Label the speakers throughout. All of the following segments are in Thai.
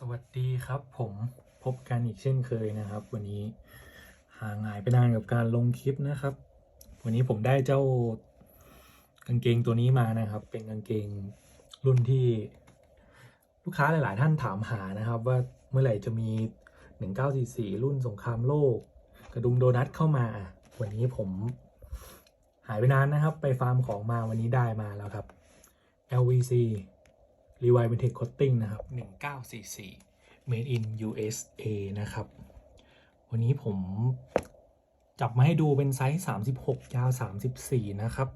Speaker 1: สวัสดีครับผมพบกันอีกเช่นเคยนะครับ วันนี้ห่างหายไปนานกับการลงคลิปนะครับ วันนี้ผมได้เจ้ากางเกงตัวนี้มานะครับ เป็นกางเกงรุ่นที่ลูกค้าหลาย ๆ ท่านถามหานะครับ ว่าเมื่อไหร่จะมี 1944 รุ่นสงครามโลก กระดุมโดนัทเข้ามา วันนี้ผมหายไปนานนะครับ ไปฟาร์มของมาวันนี้ได้มาแล้วครับ LVC รีไว v เป็นเทคคอตติ้งนะครับ 1944 made in USA นะครับ วันนี้ผมจับมาให้ดูเป็นไซส์ 36 ยาว 34 นะครับ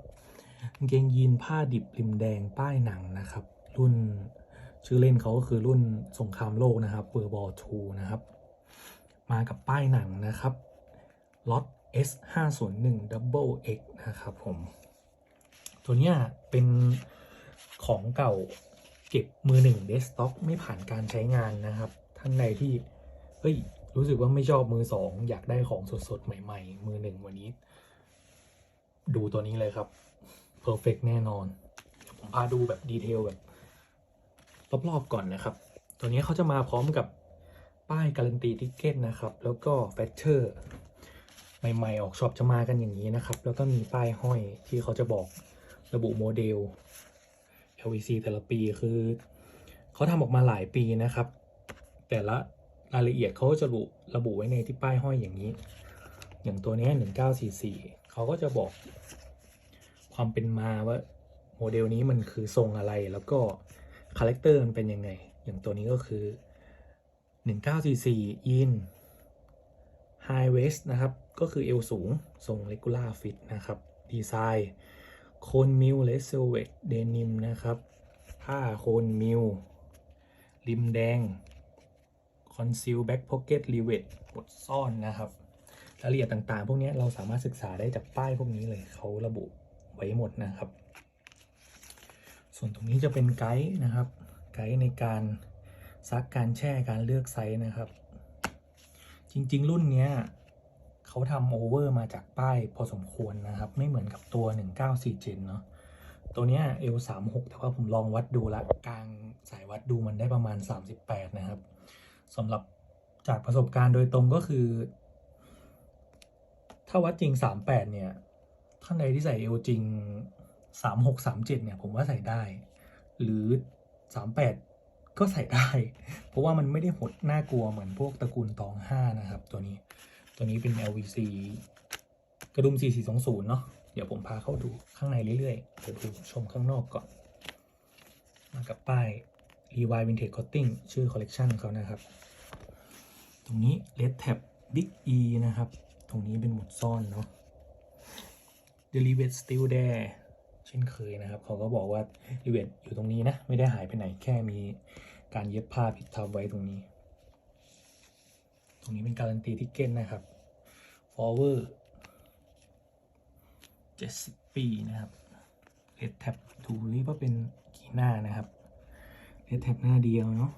Speaker 1: กางเกงยีนผ้าดิบริมแดงป้ายหนังนะครับ รุ่นชื่อเล่นเขาก็คือรุ่นสงครามโลกนะครับ World War II นะครับ มากับป้ายหนังนะครับล็อต S 5 0 1 Double X นะครับผม ตัวเนี้ยเป็นของเก่า เก็บมือหนึ่งเดสต็อกไม่ผ่านการใช้งานนะครับ ท่านใดที่เฮ้ยรู้สึกว่าไม่ชอบมือสองอยากได้ของสดๆ ใหม่ๆ มือหนึ่งวันนี้ ดูตัวนี้เลยครับ perfect แน่นอนเดี๋ยวผมพาดูแบบดีเทลแบบรอบๆก่อนนะครับ ตัวนี้เขาจะมาพร้อมกับป้ายการันตีทิเก็ตนะครับ แล้วก็แฟชเชอร์ใหม่ๆ ออกช็อปจะมากันอย่างนี้นะครับ แล้วก็มีป้ายห้อยที่เขาจะบอกระบุโมเดล LVC แต่ละปีคือเขาทำออกมาหลายปีนะครับ แต่ละรายละเอียดเขาก็จะระบุระบุไว้ในที่ป้ายห้อยอย่างนี้ อย่างตัวนี้ 1944 เขาก็จะบอกความเป็นมาว่าโมเดลนี้มันคือทรงอะไรแล้วก็คาแรคเตอร์มันเป็นยังไง อย่างตัวนี้ก็คือ 1944 in high waist นะครับ ก็คือเอวสูง ทรง regular fit นะครับ ดีไซน์ โคนมิลเลสเซเวตเดนิมนะครับ ผ้าโคนมิลริมแดงคอนซีลแบ็กพ็อกเก็ตรีเวทบดซ่อนนะครับรายละเอียดต่างๆ พวกนี้เราสามารถศึกษาได้จากป้ายพวกนี้เลยเขาระบุไว้หมดนะครับ ส่วนตรงนี้จะเป็นไกด์นะครับ ไกด์ในการซักการแช่การเลือกไซส์นะครับ จริงๆ รุ่นเนี้ย เขาทำโอเวอร์มาจากป้ายพอสมควรนะครับ ไม่เหมือนกับตัว 1947 เนาะตัวเนี้ย L36 แต่ว่าผมลองวัดดูละกลางสายวัดดูมันได้ประมาณ 38 นะครับสำหรับจากประสบการณ์โดยตรงก็คือ ถ้าวัดจริง 38 เนี่ยท่านใดที่ใส่ L จริง 36 37 เนี่ย ผมว่าใส่ได้ หรือ 38 ก็ใส่ได้ เพราะว่ามันไม่ได้หดน่ากลัวเหมือนพวกตระกูลตอง 5 นะครับตัวนี้ ตัวนี้เป็น LVC กระดุม 4420 เนาะ เดี๋ยวผมพาเข้าดูข้างในเรื่อยๆ เดี๋ยวดูชมข้างนอกก่อน มากับป้าย Levi Vintage Cotting ชื่อคอลเลกชันเขานะครับ ตรงนี้ Red Tab Big E นะครับ ตรงนี้เป็นหมุดซ่อนเนาะ Delivered Still There เช่นเคยนะครับ เขาก็บอกว่า Delivered อยู่ตรงนี้นะ ไม่ได้หายไปไหน แค่มีการเย็บผ้าผิดทับไว้ตรงนี้ ตรงนี้เป็นการันตีทิเก็ตนะครับ forward 70 ปีนะครับเรดแท็บดูนี่ว่าเป็นกี่หน้านะครับเรดแท็บหน้าเดียวเนาะ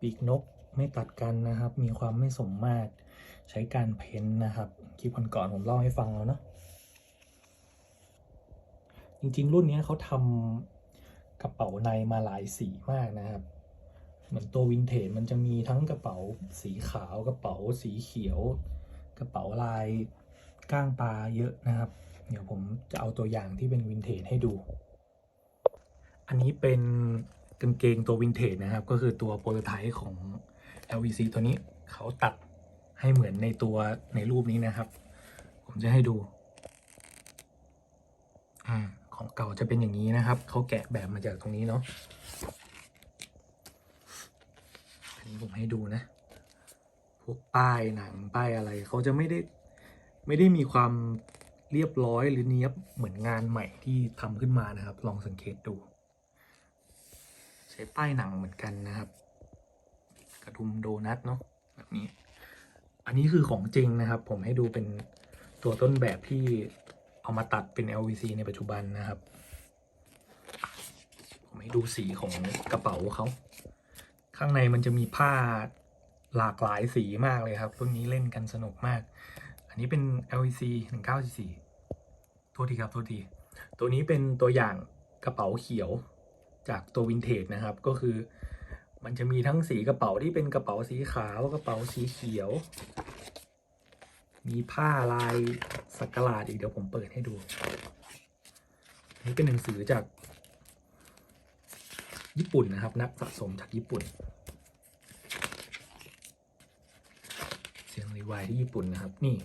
Speaker 1: ปีกนกไม่ตัดกันนะครับ มีความไม่สมมาตรใช้การเพ้นนะครับ คลิปก่อนๆผมเล่าให้ฟังแล้วเนาะจริงๆ รุ่นนี้เขาทำกระเป๋าในมาหลายสีมากนะครับ เหมือนตัววินเทจมันจะมีทั้งกระเป๋าสีขาวกระเป๋าสีเขียว กระเป๋าลายก้างปลาเยอะนะครับ เดี๋ยวผมจะเอาตัวอย่างที่เป็นวินเทจให้ดู อันนี้เป็นกางเกงตัววินเทจนะครับ ก็คือตัวโปรโตไทป์ของ LVC ตัวนี้เขาตัดให้เหมือนในตัวในรูปนี้นะครับ ผมจะให้ดูอของเก่าจะเป็นอย่างนี้นะครับ เขาแกะแบบมาจากตรงนี้เนาะ ผมให้ดูนะ พวกป้ายหนังป้ายอะไร เขาจะไม่ได้ไม่ได้มีความเรียบร้อยหรือเนี้ยบเหมือนงานใหม่ที่ทำขึ้นมานะครับ ลองสังเกตดู ใช้ป้ายหนังเหมือนกันนะครับ กระดุมโดนัทเนาะแบบนี้ อันนี้คือของจริงนะครับ ผมให้ดูเป็นตัวต้นแบบที่เอามาตัดเป็น LVC ในปัจจุบันนะครับ ผมให้ดูสีของกระเป๋าเขา ข้างในมันจะมีผ้าหลากหลายสีมากเลยครับรุ่นนี้เล่นกันสนุกมาก อันนี้เป็น LVC 1944โทษทีครับโทษทีตัวนี้เป็นตัวอย่างกระเป๋าเขียวจากตัววินเทจนะครับ ก็คือมันจะมีทั้งสีกระเป๋าที่เป็นกระเป๋าสีขาวกระเป๋าสีเขียว มีผ้าลายสักกะหลาดอีกเดี๋ยวผมเปิดให้ดู นี่เป็นหนังสือจาก ญี่ปุ่นนะครับ นักสะสมจากญี่ปุ่น เสียงรีวายที่ญี่ปุ่นนะครับ นี่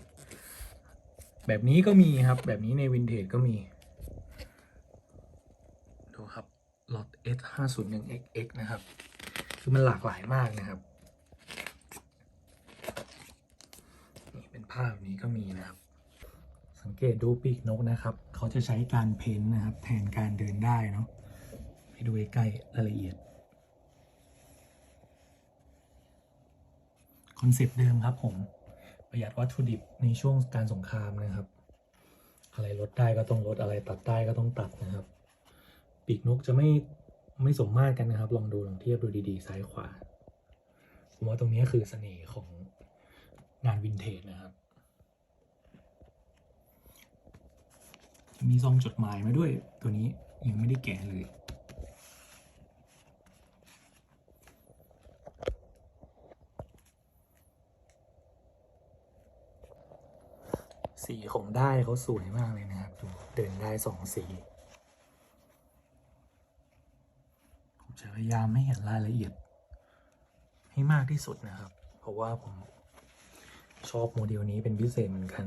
Speaker 1: แบบนี้ก็มีครับ แบบนี้ในวินเทจก็มี ดูครับล็อต S 5 0 1 XX นะครับ คือมันหลากหลายมากนะครับ นี่เป็นภาพนี้ก็มีนะครับสังเกตดูปีกนกนะครับ เขาจะใช้การเพ้นท์นะครับ แทนการเดินได้เนาะ ให้ดูใกล้ๆรายละเอียดคอนเซปต์เดิมครับผมประหยัดวัตถุดิบในช่วงการสงครามนะครับ อะไรลดได้ก็ต้องลดอะไรตัดได้ก็ต้องตัดนะครับ ปีกนกจะไม่ไม่สมมาตรกันนะครับ ลองดูลองเทียบดูดีๆซ้ายขวาผมว่าตรงนี้คือเสน่ห์ของงานวินเทจนะครับมีซองจดหมายมาด้วยตัวนี้ยังไม่ได้แกะเลย สีของได้เขาสวยมากเลยนะครับดูเดินได้สองสีผมจะพยายามไม่เห็นรายละเอียด ให้มากที่สุดนะครับ เพราะว่าผมชอบโมเดลนี้เป็นพิเศษเหมือนกัน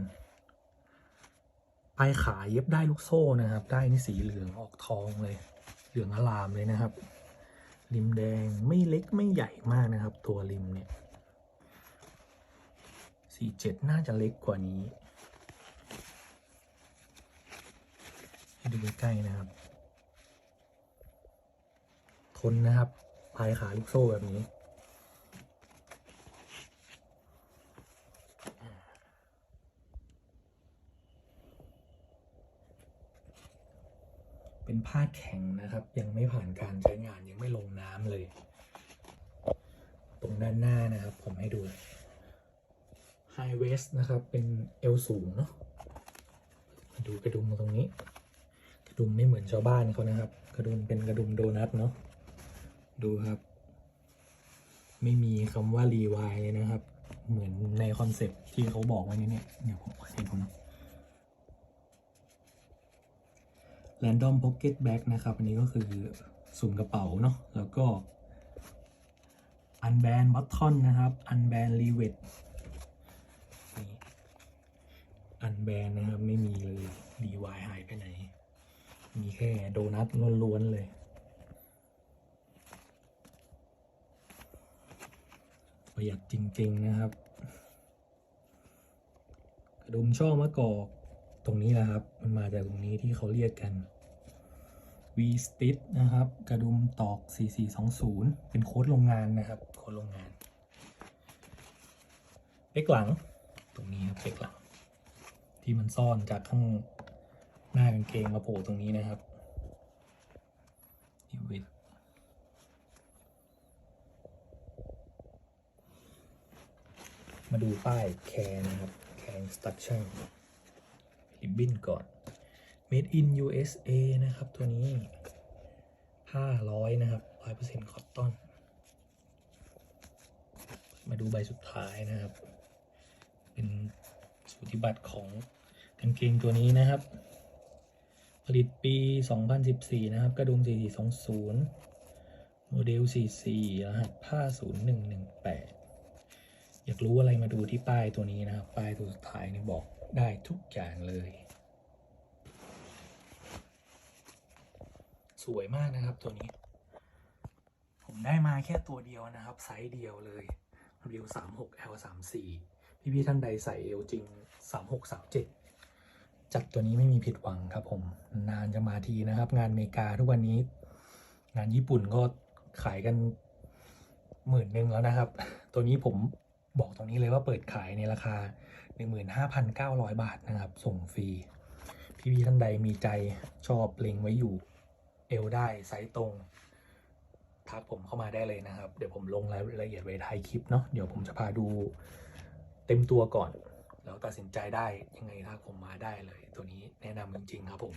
Speaker 1: ปลายขาเย็บได้ลูกโซ่นะครับ ได้นี่สีเหลืองออกทองเลย เหลืองอลามเลยนะครับ ริมแดงไม่เล็กไม่ใหญ่มากนะครับ ตัวริมเนี่ยสี่เจ็ดน่าจะเล็กกว่านี้ ใกล้ๆนะครับ ทนนะครับปลายขาลูกโซ่แบบนี้ เป็นผ้าแข็งนะครับ ยังไม่ผ่านการใช้งานยังไม่ลงน้ำเลย ตรงด้านหน้านะครับ ผมให้ดู High Waist นะครับ เป็นเอวสูงเนาะดูกระดุมตรงนี้ ระดุมไม่เหมือนชาวบ้านเขานะครับ กระดุมเป็นกระดุมโดนัทเนาะดูครับ ไม่มีคำว่ารีวายเลยนะครับ เหมือนในคอนเซ็ปที่เขาบอกไว้นี่เนี่ยเดี๋ยวผมขอให้ดูนะ Random Pocket Bag นะครับ อันนี้ก็คือสุ่มกระเป๋าเนาะแล้วก็ Unband Button นะครับ Unband r e v e t นี่ Unband นะครับ ไม่มีเลย DY หายไปไหน มีแค่โดนัทล้วนๆเลย ประหยัดจริง ๆ นะครับ กระดุมช่อมะกอกตรงนี้นะครับ มันมาจากตรงนี้ที่เขาเรียกกัน V Stitch นะครับ กระดุมตอก 4420 เป็นโค้ดโรงงานนะครับ โค้ดโรงงาน เป๊กหลัง ตรงนี้ครับเป๊กหลัง ที่มันซ่อนจากข้าง หน้ากางเกงมาโผล่ตรงนี้นะครับนี่เวทมาดูป้ายแคร์นะครับ แคร์ instruction ริบบิ้นก่อน made in USA นะครับ ตัวนี้ผ้าร้อยนะครับร้อยเปอร์เซ็นต์คอตตอน มาดูใบสุดท้ายนะครับ เป็นสูติบัตรของกางเกงตัวนี้นะครับ ผลิตปี 2014 นะครับ กระดุม 4420 โมเดล 44 รหัสผ้า 0118 อยากรู้อะไรมาดูที่ป้ายตัวนี้นะครับ ป้ายตัวสุดท้ายนี่บอกได้ทุกอย่างเลย สวยมากนะครับตัวนี้ ผมได้มาแค่ตัวเดียวนะครับ ไซส์เดียวเลยเรียว 36 L 34 พี่พี่ๆท่านใดใส่เอวจริง 36 37 จัดตัวนี้ไม่มีผิดหวังครับผม นานจะมาทีนะครับ งานอเมริกาทุกวันนี้ งานญี่ปุ่นก็ขายกันหมื่นหนึ่งแล้วนะครับ ตัวนี้ผมบอกตรงนี้เลยว่าเปิดขายในราคา 15,900 บาทนะครับ ส่งฟรี พี่พี่ท่านใดมีใจชอบเล็งไว้อยู่เอวได้ไซส์ตรง ทักผมเข้ามาได้เลยนะครับ เดี๋ยวผมลงรายละเอียดไว้ท้ายคลิปเนาะเดี๋ยวผมจะพาดูเต็มตัวก่อน แล้วตัดสินใจได้ยังไงถ้าผมมาได้เลย ตัวนี้แนะนำจริงๆครับผม